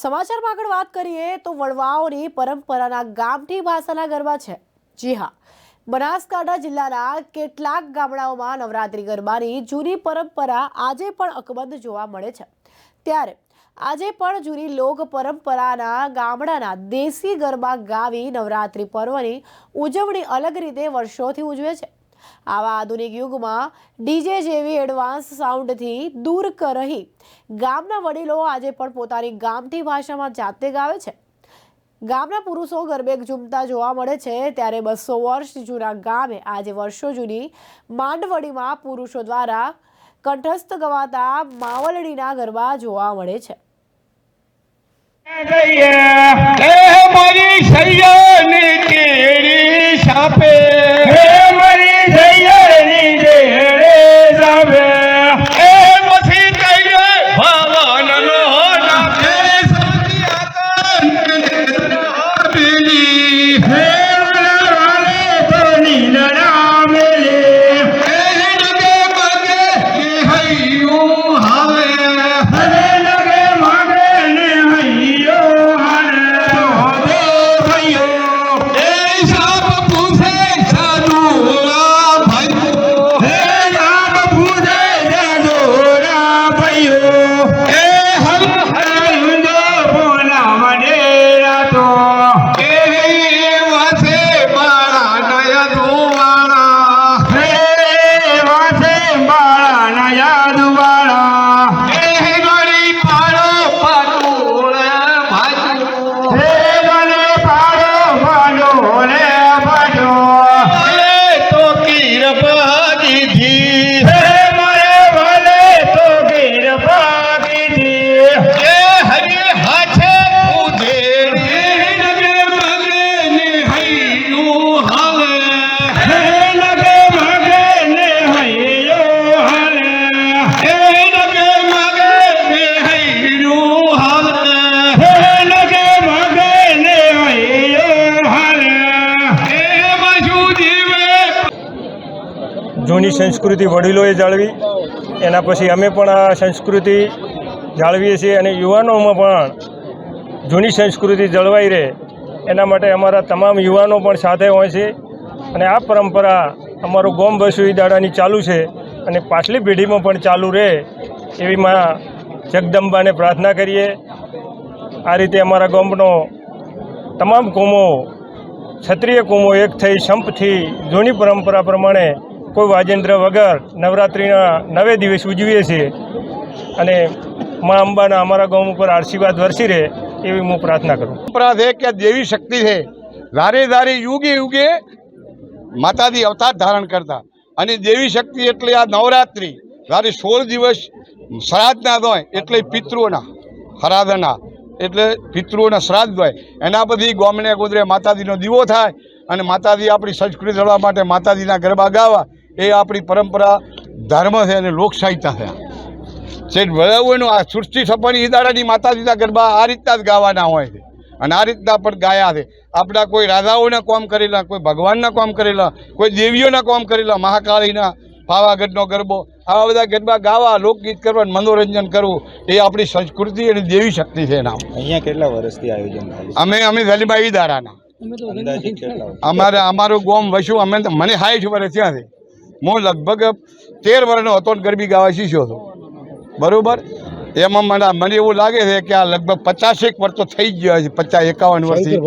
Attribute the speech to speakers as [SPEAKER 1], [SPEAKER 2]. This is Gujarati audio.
[SPEAKER 1] સમાચારમાં આગળ વાત કરીએ તો વડવાઓની પરંપરાના ગામઠી ભાષાના ગરબા છે. જી હા, બનાસકાંઠા જિલ્લાના કેટલાક ગામડાઓમાં નવરાત્રિ ગરબાની જૂની પરંપરા આજે પણ અકબંધ જોવા મળે છે. ત્યારે આજે પણ જૂની લોક પરંપરાના ગામડાના દેશી ગરબા ગાવી નવરાત્રિ પર્વની ઉજવણી અલગ રીતે વર્ષોથી ઉજવે છે. આવા આધુનિક યુગમાં ડીજે જેવી એડવાન્સ સાઉન્ડથી દૂર કરી ગામના વડીલો આજે પણ પોતાની ગામઠી ભાષામાં જાતે ગાવે છે. ગામના પુરુષો ગરબે ઝૂમતા જોવા મળે છે ત્યારે બસો વર્ષ જૂના ગામે આજે વર્ષો જૂની માંડવડીમાં પુરુષો દ્વારા કંઠસ્થ ગવાતા માવલડીના ગરબા જોવા મળે છે.
[SPEAKER 2] સંસ્કૃતિ વડીલોએ જાળવી. એના પછી અમે પણ આ સંસ્કૃતિ જાળવીએ છીએ અને યુવાનોમાં પણ જૂની સંસ્કૃતિ જળવાઈ રહે. એના માટે અમારા તમામ યુવાનો પણ સાથે હોય છે અને આ પરંપરા અમારું ગોમ બસુઈ દાડાની ચાલુ છે અને પાછલી પેઢીમાં પણ ચાલુ રહે એવી માં જગદંબાને પ્રાર્થના કરીએ. આ રીતે અમારા ગોમનો તમામ કોમો, ક્ષત્રિય કોમો એક થઈ સંપથી જૂની પરંપરા પ્રમાણે કોઈ વાજેન્દ્ર વગર નવરાત્રિના નવે દિવસ ઉજવીએ છીએ. અને મા અંબાના અમારા ગામ ઉપર આશીર્વાદ વરસી રહે એવી હું પ્રાર્થના કરું.
[SPEAKER 3] પરંપરા છે કે દેવી શક્તિ છે. ધારે ધારે યુગે યુગે માતાજી અવતાર ધારણ કરતા. અને દેવી શક્તિ એટલે આ નવરાત્રિ. જ્યારે સોળ દિવસ શ્રાદ્ધના હોય એટલે પિતૃઓના, હરાધના. એટલે પિતૃઓના શ્રાદ્ધ હોય. એના બધી ગોમને ગોદરે માતાજીનો દીવો થાય અને માતાજી આપણી સંસ્કૃતિ જળવા માટે માતાજીના ગરબા ગાવા. એ આપણી પરંપરા ધર્મ છે અને લોકસાહિત્ય છે. શેઠ વડાઓનું આ સૃષ્ટિ સપની માતા માતાજીના ગરબા આ રીતના જ ગાવાના હોય છે. અને આ રીતના પણ ગાયા છે. આપણા કોઈ રાજાઓના કામ કરેલા કોઈ ભગવાનના કામ કરેલા કોઈ દેવીઓના કામ કરેલા મહાકાળીના પાવાગઢનો ગરબો આવા બધા ગરબા ગાવા લોકગીત કરવા મનોરંજન કરવું એ આપણી સંસ્કૃતિ અને દેવી શક્તિ છે નામ
[SPEAKER 4] અહીંયા કેટલા વર્ષથી આયોજન
[SPEAKER 3] અમે અમે વેલીબાઈ ઈદાડાના.
[SPEAKER 4] અંદાજિત કેટલા વર્ષ?
[SPEAKER 3] અમારે અમારું ગોમ વસ્યું અમે મને સાઠ વર્ષ થયા છે. હું લગભગ તેર વર્ષનો હતો ને ગરબી ગાવા શીખ્યો હતો. બરોબર? એમાં મને મને એવું લાગે છે કે આ લગભગ પચાસેક વર્ષ તો થઈ જ ગયા છે પચાસ એકાવન વર્ષથી.